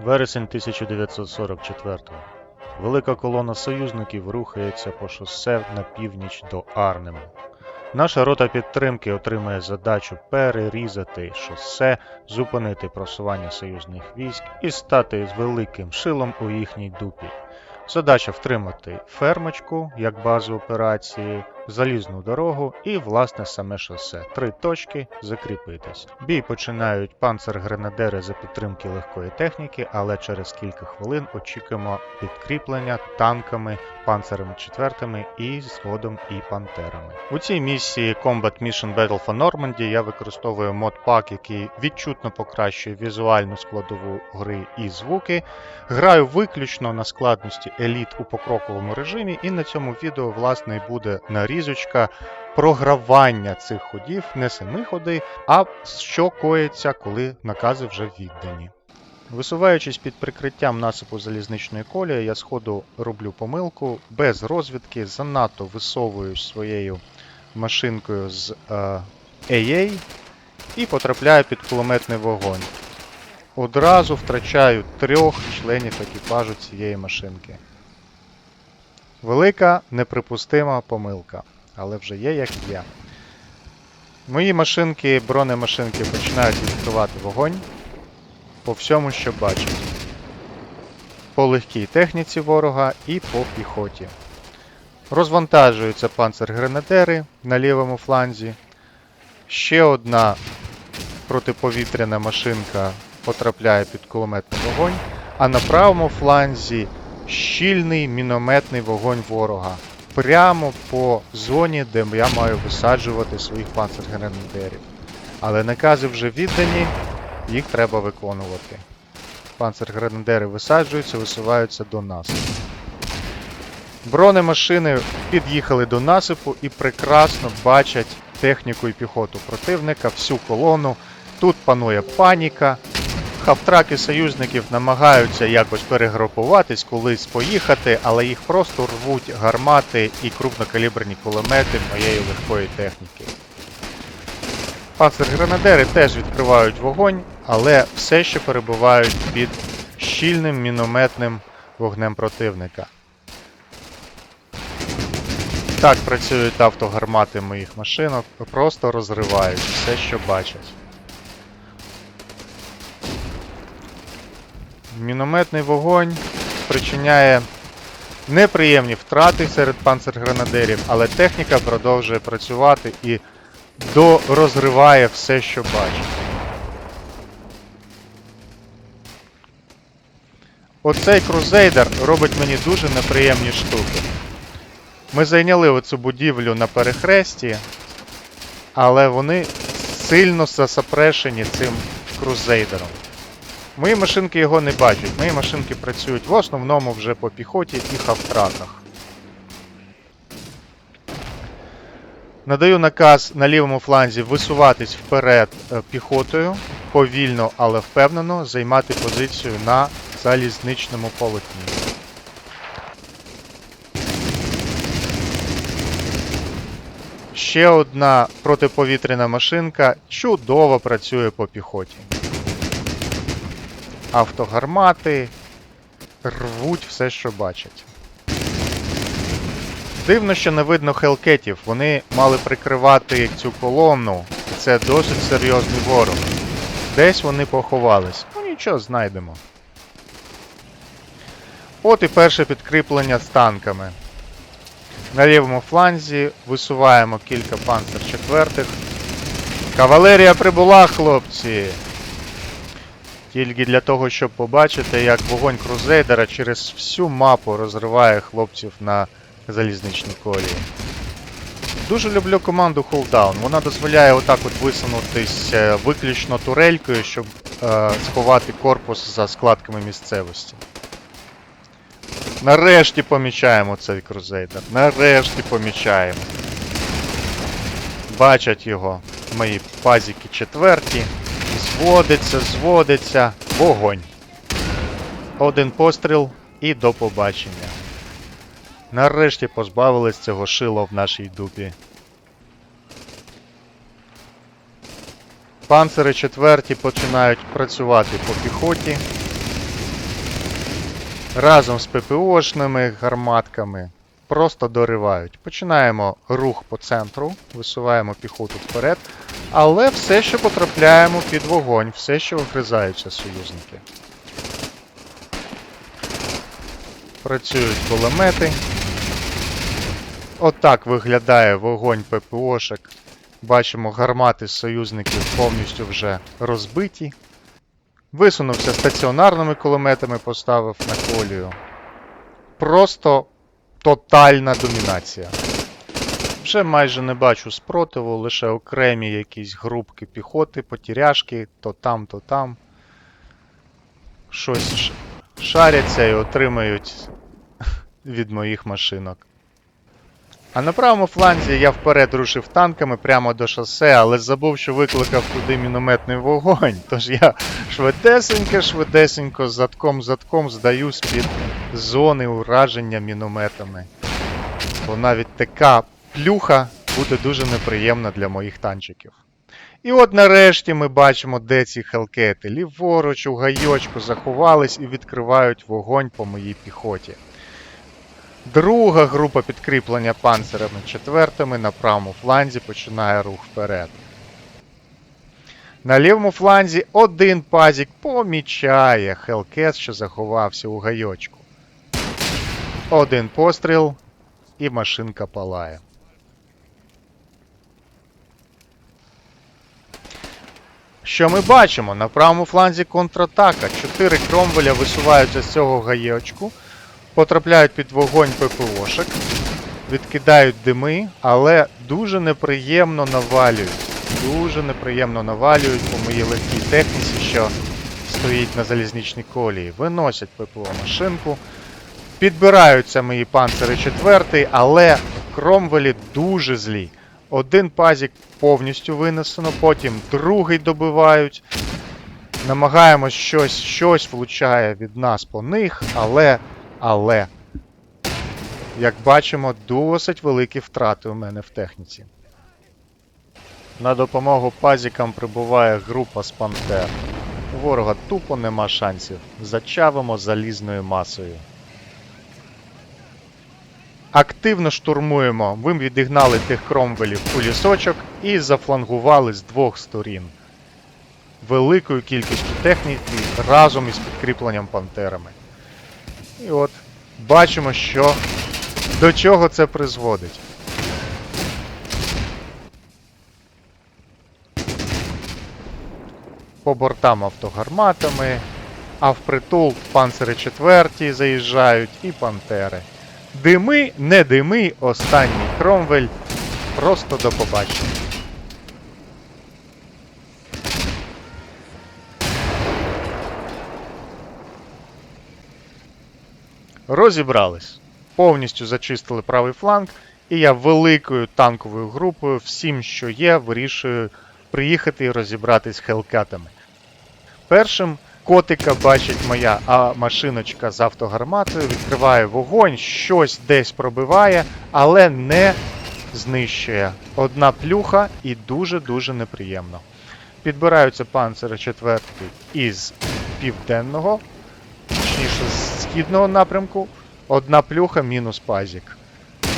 Вересень 1944-го. Велика колона союзників рухається по шосе на північ до Арнему. Наша рота підтримки отримує задачу перерізати шосе, зупинити просування союзних військ і стати великим шилом у їхній дупі. Задача втримати фермочку як базу операції, залізну дорогу і власне саме шосе. Три точки закріпитись. Бій починають панцергренадери за підтримки легкої техніки, але через кілька хвилин очікуємо підкріплення танками, панцерами четвертими і згодом і пантерами. У цій місії Combat Mission Battle for Normandy я використовую модпак, який відчутно покращує візуальну складову гри і звуки. Граю виключно на складності еліт у покроковому режимі, і на цьому відео власне і буде нарізочка програвання цих ходів, не самі ходи, а що коїться, коли накази вже віддані. Висуваючись під прикриттям насипу залізничної колії, я сходу роблю помилку без розвідки, занадто висовуюсь своєю машинкою з е, AA і потрапляю під кулеметний вогонь. Одразу втрачаю трьох членів екіпажу цієї машинки. Велика неприпустима помилка, але вже є як є. Мої машинки, бронемашинки починають відкривати вогонь по всьому, що бачать. По легкій техніці ворога і по піхоті. Розвантажуються панцергренадери на лівому фланзі. Ще одна протиповітряна машинка потрапляє під кулеметний вогонь, а на правому фланзі щільний мінометний вогонь ворога. Прямо по зоні, де я маю висаджувати своїх панцергренадерів. Але накази вже віддані, їх треба виконувати. Панцергренадери висаджуються, висуваються до нас. Бронемашини під'їхали до насипу і прекрасно бачать техніку і піхоту противника, всю колону. Тут панує паніка. Хавтраки союзників намагаються якось перегрупуватись, колись поїхати, але їх просто рвуть гармати і крупнокаліберні кулемети моєї легкої техніки. Панцергренадери теж відкривають вогонь, але все ще перебувають під щільним мінометним вогнем противника. Так працюють автогармати моїх машинок, просто розривають все, що бачать. Мінометний вогонь спричиняє неприємні втрати серед панцергренадерів, але техніка продовжує працювати і дорозриває все, що бачить. Оцей крузейдер робить мені дуже неприємні штуки. Ми зайняли оцю будівлю на перехресті, але вони сильно засапрешені цим крузейдером. Мої машинки його не бачать. Мої машинки працюють в основному вже по піхоті і хавтраках. Надаю наказ на лівому фланзі висуватись вперед е, піхотою, повільно, але впевнено займати позицію на залізничному полотні. Ще одна протиповітряна машинка чудово працює по піхоті. Автогармати рвуть все, що бачать. Дивно, що не видно хелкетів. Вони мали прикривати цю колону. Це досить серйозний ворог. Десь вони поховались. Ну нічого, знайдемо. От і перше підкріплення з танками. На лівому фланзі висуваємо кілька панцер четвертих. Кавалерія прибула, хлопці! Тільки для того, щоб побачити, як вогонь крузейдера через всю мапу розриває хлопців на залізничній колії. Дуже люблю команду Hold Вона дозволяє отак от висунутись е, виключно турелькою, щоб е, сховати корпус за складками місцевості. Нарешті помічаємо цей крузейдер. Нарешті помічаємо. Бачать його мої пазіки четверті. Зводиться, зводиться. Вогонь. Один постріл і до побачення. Нарешті позбавились цього шила в нашій дупі. Панцири четверті починають працювати по піхоті. разом з ППОшними гарматками просто доривають. Починаємо рух по центру, висуваємо піхоту вперед, але все ще потрапляємо під вогонь, все ще огризаються союзники. Працюють кулемети. Отак виглядає вогонь ППОшек. Бачимо, гармати союзників повністю вже розбиті. Висунувся стаціонарними кулеметами, поставив на колію. Просто тотальна домінація. Вже майже не бачу спротиву, лише окремі якісь групки піхоти, потіряшки, то там, то там. Щось шаряться і отримають від моїх машинок. А на правому фланзі я вперед рушив танками прямо до шосе, але забув, що викликав туди мінометний вогонь. Тож я швидесенько, швидесенько, задком задком здаюсь під зони ураження мінометами. Бо навіть така плюха буде дуже неприємна для моїх танчиків. І от нарешті ми бачимо, де ці хелкети. Ліворуч у гайочку заховались і відкривають вогонь по моїй піхоті. Друга група підкріплення панцирами четвертими на правому фланзі починає рух вперед. На лівому фланзі один пазік помічає Хелкет, що заховався у гайочку. Один постріл, і машинка палає. Що ми бачимо? На правому фланзі контратака. Чотири кромвеля висуваються з цього гаєчку, потрапляють під вогонь ППОшек, відкидають дими, але дуже неприємно навалюють. Дуже неприємно навалюють по моїй легкій техніці, що стоїть на залізничній колії. Виносять ППО машинку. Підбираються мої панцири четвертий, але кромвелі дуже злі. Один пазік повністю винесено, потім другий добивають. Намагаємось щось, щось влучає від нас по них, але, але, як бачимо, досить великі втрати у мене в техніці. На допомогу пазікам прибуває група з пантер. У ворога тупо нема шансів. Зачавимо залізною масою. Активно штурмуємо. Ви відігнали тих кромвелів у лісочок і зафлангували з двох сторін. Великою кількістю техніки разом із підкріпленням пантерами. І от бачимо, що до чого це призводить. По бортам автогарматами, а впритул панцири четверті заїжджають і пантери. Дими, не дими, останній кромвель. Просто до побачення. Розібрались. Повністю зачистили правий фланг, і я великою танковою групою, всім, що є, вирішую приїхати і розібратись з хелкатами. Першим котика бачить моя а, машиночка з автогарматою, відкриває вогонь, щось десь пробиває, але не знищує. Одна плюха і дуже-дуже неприємно. Підбираються панцири четвертий із південного, точніше з східного напрямку. Одна плюха мінус пазік.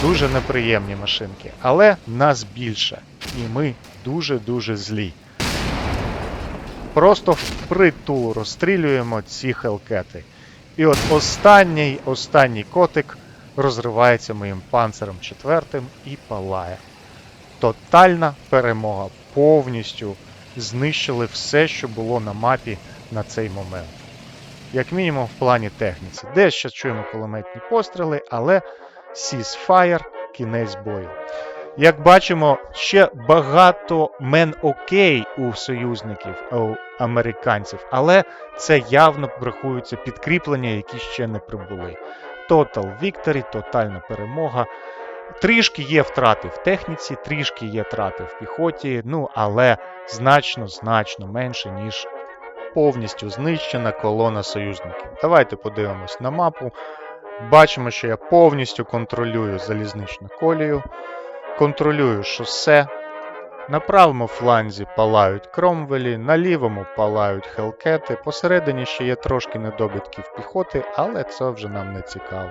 Дуже неприємні машинки. Але нас більше. І ми дуже-дуже злі. Просто впритул розстрілюємо ці хелкети. І от останній, останній котик розривається моїм панциром четвертим і палає. Тотальна перемога. Повністю знищили все, що було на мапі на цей момент. Як мінімум в плані техніці. Десь ще чуємо кулеметні постріли, але ceasefire, кінець бою. Як бачимо, ще багато мен окей у союзників, у американців, але це явно рахуються підкріплення, які ще не прибули. Total Victory, тотальна перемога. Трішки є втрати в техніці, трішки є втрати в піхоті, ну але значно, значно менше, ніж повністю знищена колона союзників. Давайте подивимось на мапу. Бачимо, що я повністю контролюю залізничну колію, контролюю шосе, На правому фланзі палають кромвелі, на лівому палають хелкети, посередині ще є трошки недобитків піхоти, але це вже нам не цікаво.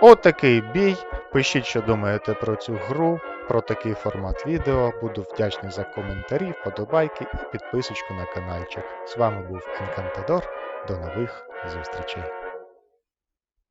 Отакий бій. Пишіть, що думаєте про цю гру, про такий формат відео. Буду вдячний за коментарі, вподобайки і підписочку на каналчик. З вами був Енкантадор. До нових зустрічей.